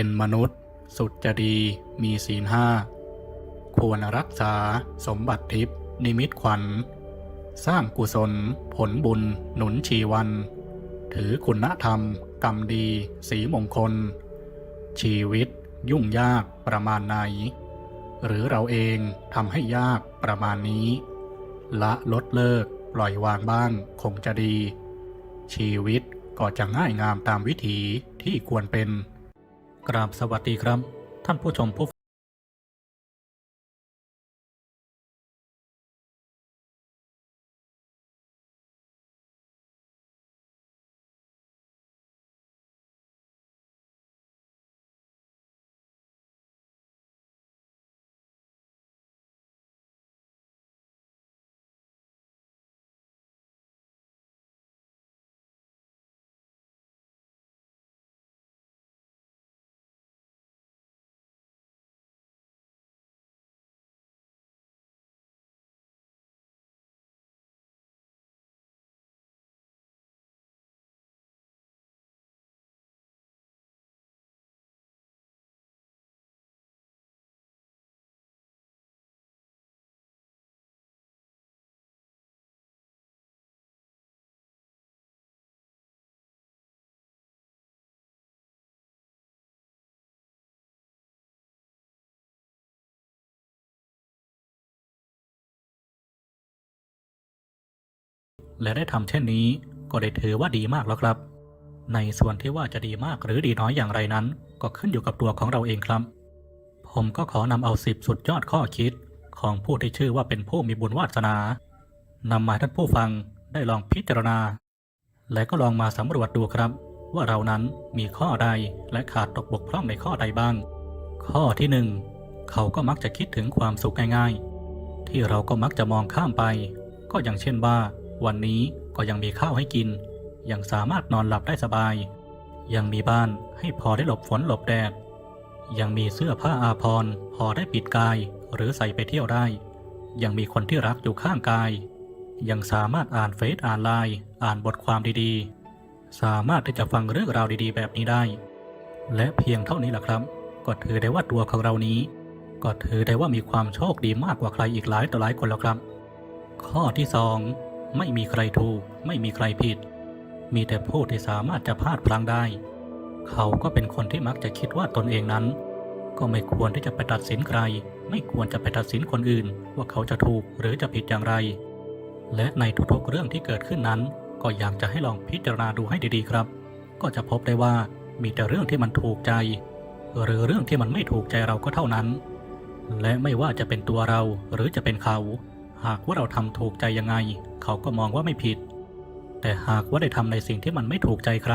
เป็นมนุษย์ สุดจะดีมีศีลห้าควรรักษาสมบัติทิพย์นิมิตขวัญ สร้างกุศล ผลบุญ หนุนชีวัน ถือคุณธรรม กรรมดี สีมงคล ชีวิต ยุ่งยากประมาณไหน หรือเราเองทำให้ยากประมาณนี้ ละลดเลิก ปล่อยวางบ้างคงจะดี ชีวิตก็จะง่ายงามตามวิถีที่ควรเป็น กราบสวัสดีครับ ท่านผู้ชมผู้ และได้ทำเช่นนี้ ก็ได้ถือว่าดีมากแล้วครับ ในส่วนที่ว่าจะดีมากหรือดีน้อยอย่างไรนั้น ก็ขึ้นอยู่กับตัวของเราเองครับ ผมก็ขอนำเอาสิบสุดยอดข้อคิด ของผู้ที่ชื่อว่าเป็นผู้มีบุญวาสนานำมาให้ท่านผู้ฟังได้ลองพิจารณา และก็ลองมาสำรวจดูครับ ว่าเรานั้นมีข้อใดและขาดตกบกพร่องในข้อใดบ้าง ข้อที่หนึ่งเขาก็มักจะคิดถึงความสุขง่ายๆ ที่เราก็มักจะมองข้ามไป ก็อย่างเช่นว่า วันนี้ก็ยังมีข้าวให้กิน ยังสามารถนอนหลับได้สบาย ยังมีบ้านให้พอได้หลบฝนหลบแดด ยังมีเสื้อผ้าอาภรณ์พอได้ปิดกายหรือใส่ไปเที่ยวได้ ยังมีคนที่รักอยู่ข้างกาย ยังสามารถอ่านเฟซอ่านไลน์อ่านบทความดีๆ สามารถที่จะฟังเรื่องราวดีๆ แบบนี้ได้ และเพียงเท่านี้แหละครับ ก็ถือได้ว่าตัวของเรานี้ ก็ถือได้ว่ามีความโชคดีมากกว่าใครอีกหลายต่อหลายคนแล้วครับ ข้อที่สอง ไม่มีใครถูก ไม่มีใครผิด มีแต่ผู้ที่สามารถจะพลาดพลั้งได้ เขาก็เป็นคนที่มักจะคิดว่าตนเองนั้น ก็ไม่ควรที่จะไปตัดสินใคร ไม่ควรจะไปตัดสินคนอื่น ว่าเขาจะถูกหรือจะผิดอย่างไร และในทุกๆเรื่องที่เกิดขึ้นนั้น ก็อยากจะให้ลองพิจารณาดูให้ดีๆครับ ก็จะพบได้ว่ามีแต่เรื่องที่มันถูกใจ หรือเรื่องที่มันไม่ถูกใจเราก็เท่านั้น และไม่ว่าจะเป็นตัวเราหรือจะเป็นเขา หากว่าเราทำถูกใจยังไง เขาก็มองว่าไม่ผิด แต่หากว่าได้ทำในสิ่งที่มันไม่ถูกใจใคร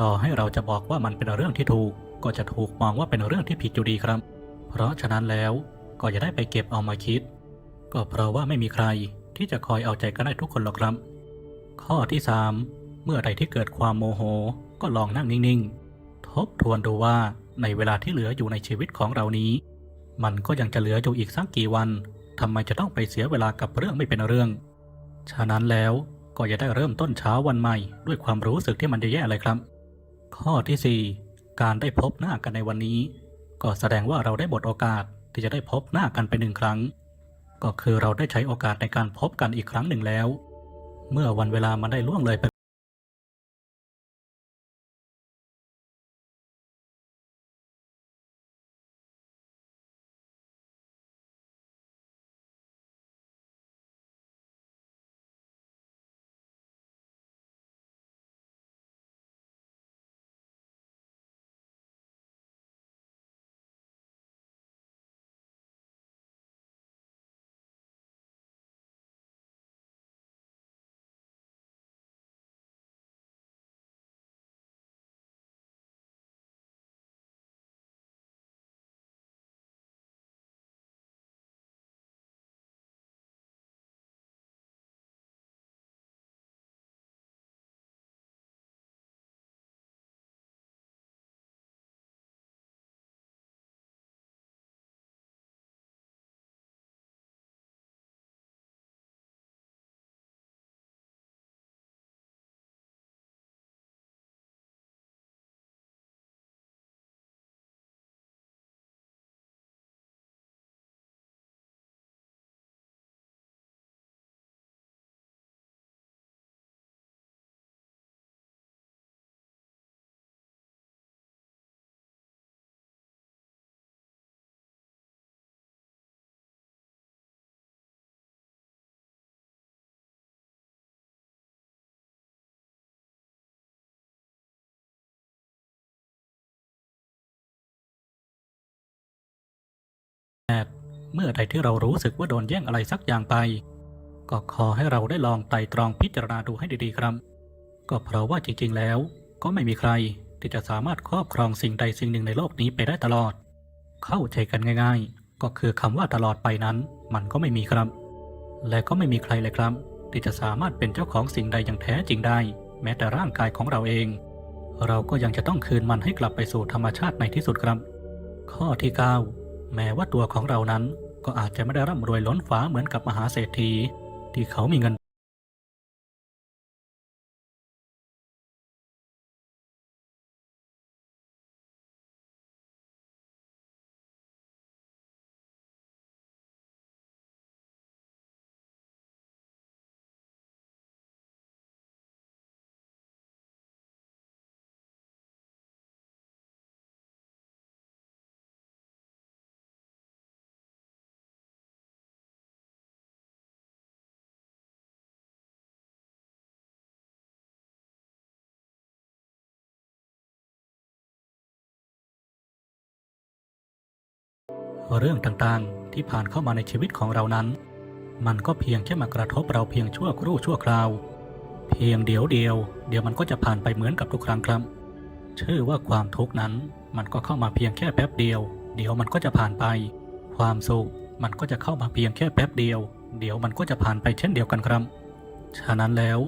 ต่อให้เราจะบอกว่ามันเป็นเรื่องที่ถูก ก็จะถูกมองว่าเป็นเรื่องที่ผิดอยู่ดีครับ เพราะฉะนั้นแล้วก็อย่าได้ไปเก็บเอามาคิด ก็เพราะว่าไม่มีใครที่จะคอยเอาใจกันได้ทุกคนหรอกครับ ข้อที่ 3 เมื่อใดที่เกิดความโมโห ก็ลองนั่งนิ่งๆ ทบทวนดูว่าในเวลาที่เหลืออยู่ในชีวิตของเรานี้ มันก็ยังจะเหลืออยู่อีกสักกี่วัน ทำไมจะต้องไปเสียเวลากับเรื่องไม่เป็นเรื่อง ฉะนั้นแล้วก็อย่าได้เริ่มต้นเช้าวันใหม่ ด้วยความรู้สึกที่มันแย่ๆเลยครับ ข้อที่ 4 การได้พบหน้ากันในวันนี้ ก็แสดงว่าเราได้บทโอกาสที่จะได้พบหน้ากันไปหนึ่งครั้ง ก็คือเราได้ใช้โอกาสในการพบกันอีกครั้งหนึ่งแล้ว เมื่อวันเวลามันได้ล่วงเลยไป เมื่อใดที่เรารู้สึกว่าโดนแย่งอะไรสักอย่างไป ก็ขอให้เราได้ลองไต่ตรองพิจารณาดูให้ดีๆครับ ก็เพราะว่าจริงๆแล้ว ก็ไม่มีใครที่จะสามารถครอบครองสิ่งใดสิ่งหนึ่งในโลกนี้ไปได้ตลอด เข้าใจกันง่ายๆ ก็คือคำว่าตลอดไปนั้น มันก็ไม่มีครับ และก็ไม่มีใครเลยครับ ที่จะสามารถเป็นเจ้าของสิ่งใดอย่างแท้จริงได้ แม้แต่ร่างกายของเราเอง เราก็ยังจะต้องคืนมันให้กลับไปสู่ธรรมชาติในที่สุดครับ ข้อที่ 9 แม้ว่าตัวของเรานั้นก็อาจจะไม่ได้ร่ำรวยล้นฟ้าเหมือนกับมหาเศรษฐี ที่เขามีเงิน เรื่องต่างๆ ที่ผ่านเข้ามาในชีวิตของเรานั้น มันก็เพียงแค่มากระทบเราเพียงชั่วครู่ชั่วคราว เพียงเดียวเดียว เดี๋ยวมันก็จะผ่านไปเหมือนกับทุกครั้งครับชื่อว่าความทุกข์นั้น มันก็เข้ามาเพียงแค่แป๊บเดียว เดี๋ยวมันก็จะผ่านไป ความสุขมันก็จะเข้ามาเพียงแค่แป๊บเดียว เดี๋ยวมันก็จะผ่านไปเช่นเดียวกันครับ ฉะนั้นแล้ว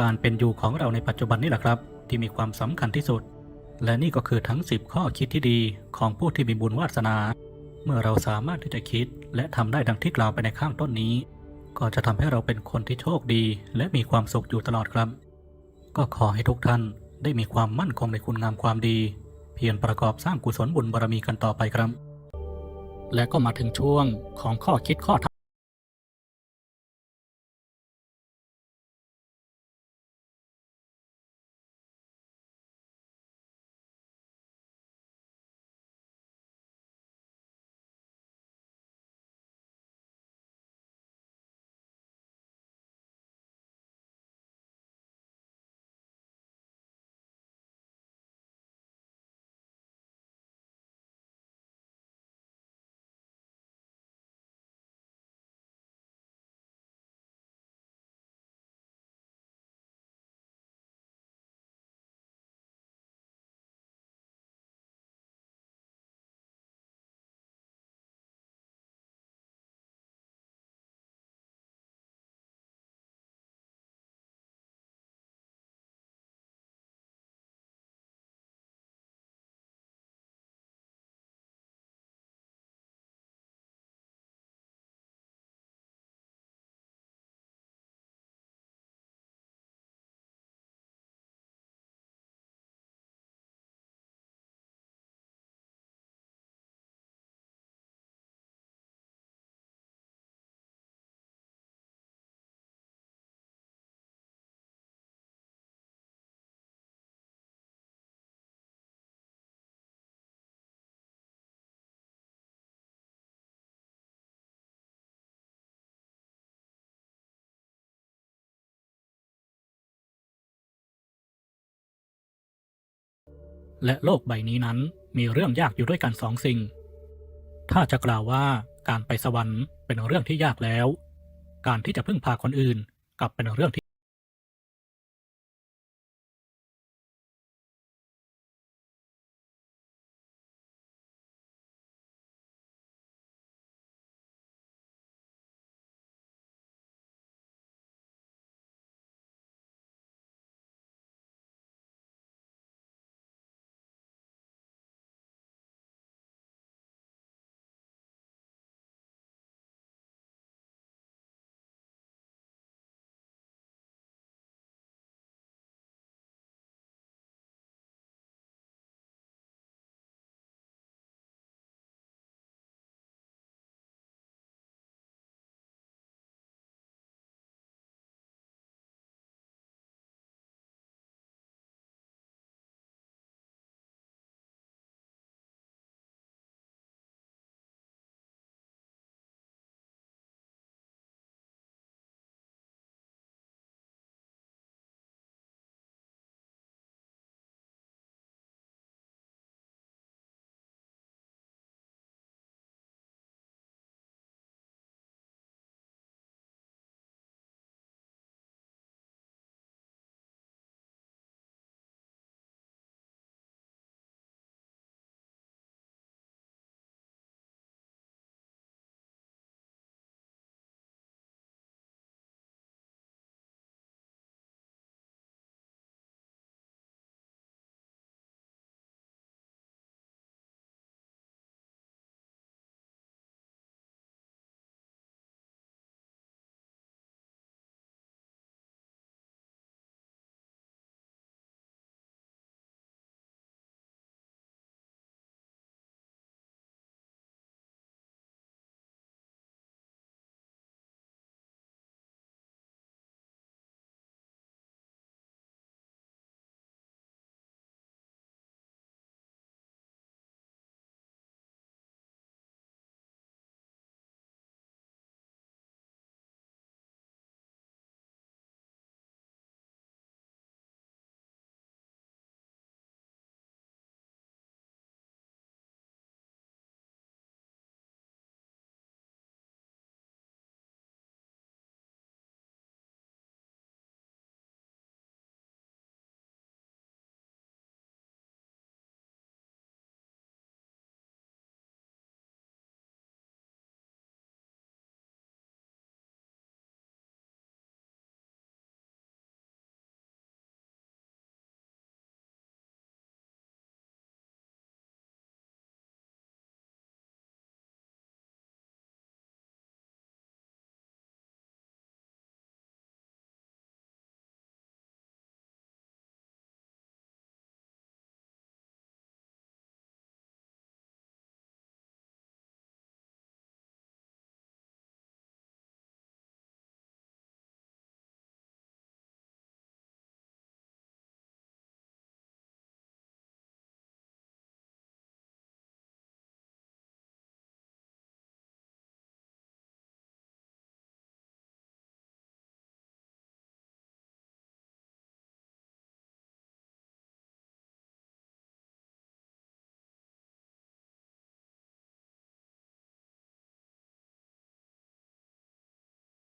การเป็นอยู่ของเราในปัจจุบันนี่แหละครับ ที่มีความสำคัญที่สุด และนี่ก็คือทั้ง 10 ข้อคิดที่ดีของผู้ที่มีบุญวาสนา เมื่อเราสามารถที่จะคิดและทำได้ดังที่กล่าวไปในข้างต้นนี้ ก็จะทำให้เราเป็นคนที่โชคดี และมีความสุขอยู่ตลอดครับ ก็ขอให้ทุกท่านได้มีความมั่นคงในคุณงามความดี เพียรประกอบสร้างกุศลบุญบารมีกันต่อไปครับ และก็มาถึงช่วงของข้อคิดข้อธ และโลกใบนี้นั้นมีเรื่องยากอยู่ด้วยกันสองสิ่ง ถ้าจะกล่าวว่าการไปสวรรค์เป็นเรื่องที่ยากแล้ว การที่จะพึ่งพาคนอื่นกลับเป็นเรื่องที่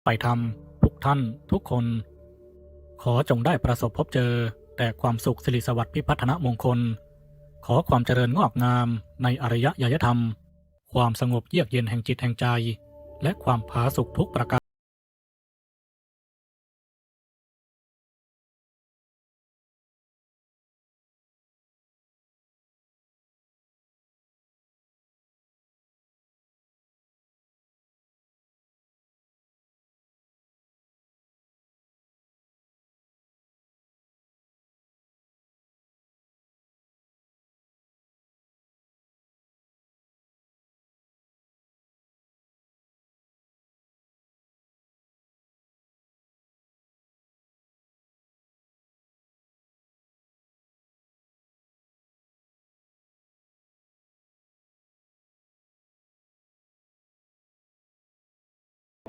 ไปทำทุกท่านทุกคน ขอจงได้ประสบพบเจอ แต่ความสุขสิริสวัสดิ์พิพัฒนมงคล ขอความเจริญงอกงามในอริยยยธรรม ความสงบเยือกเย็นแห่งจิตแห่งใจ และความผาสุกทุกประการ